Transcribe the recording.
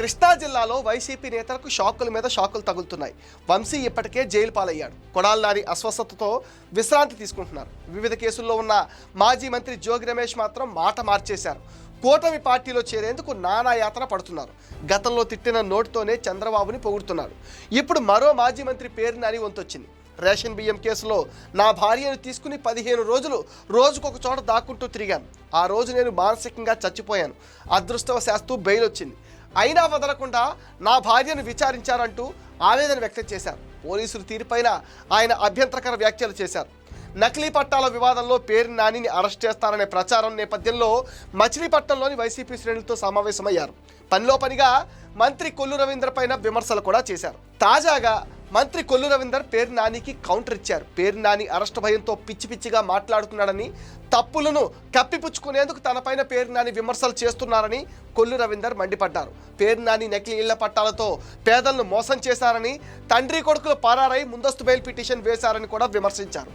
కృష్ణా జిల్లాలో వైసీపీ నేతలకు షాకుల మీద షాకులు తగులుతున్నాయి. వంశీ ఇప్పటికే జైలు పాలయ్యాడు. కొడాలనారి అస్వస్థతతో విశ్రాంతి తీసుకుంటున్నారు. వివిధ కేసుల్లో ఉన్న మాజీ మంత్రి జోగి రమేష్ మాత్రం మాట మార్చేశారు. కూటమి పార్టీలో చేరేందుకు నానా యాతన పడుతున్నారు. గతంలో తిట్టిన నోటితోనే చంద్రబాబుని పొగుడుతున్నారు. ఇప్పుడు మరో మాజీ మంత్రి పేరు అని వంతొచ్చింది. రేషన్ బియ్యం కేసులో నా భార్యను తీసుకుని పదిహేను రోజులు రోజుకొక చోట దాక్కుంటూ తిరిగాను. ఆ రోజు నేను మానసికంగా చచ్చిపోయాను. అదృష్టవశాస్తు బెయిల్ వచ్చింది అయినా వదలకుండా నా భార్యను విచారించారంటూ ఆవేదన వ్యక్తం చేశారు. పోలీసులు తీరుపైన ఆయన అభ్యంతరకర వ్యాఖ్యలు చేశారు. నకిలీ పట్టాల వివాదంలో పేరు నానిని అరెస్ట్ చేస్తారనే ప్రచారం నేపథ్యంలో మచిలీపట్నంలోని వైసీపీ శ్రేణులతో సమావేశమయ్యారు. పనిలో పనిగా మంత్రి కొల్లు రవీంద్ర పైన విమర్శలు కూడా చేశారు. తాజాగా మంత్రి కొల్లు రవీందర్ పేరు నానికి కౌంటర్ ఇచ్చారు. పేరు నాని అరెస్ట్ భయంతో పిచ్చి పిచ్చిగా మాట్లాడుతున్నాడని తప్పులను కప్పిపుచ్చుకునేందుకు తనపైన పేరు నాని విమర్శలు చేస్తున్నారని కొల్లు రవీందర్ మండిపడ్డారు. పేరు నాని నకిలీ ఇళ్ళ పట్టాలతో పేదలను మోసం చేశారని తండ్రి కొడుకులు పరారై ముందస్తు బెయిల్ పిటిషన్ వేశారని కూడా విమర్శించారు.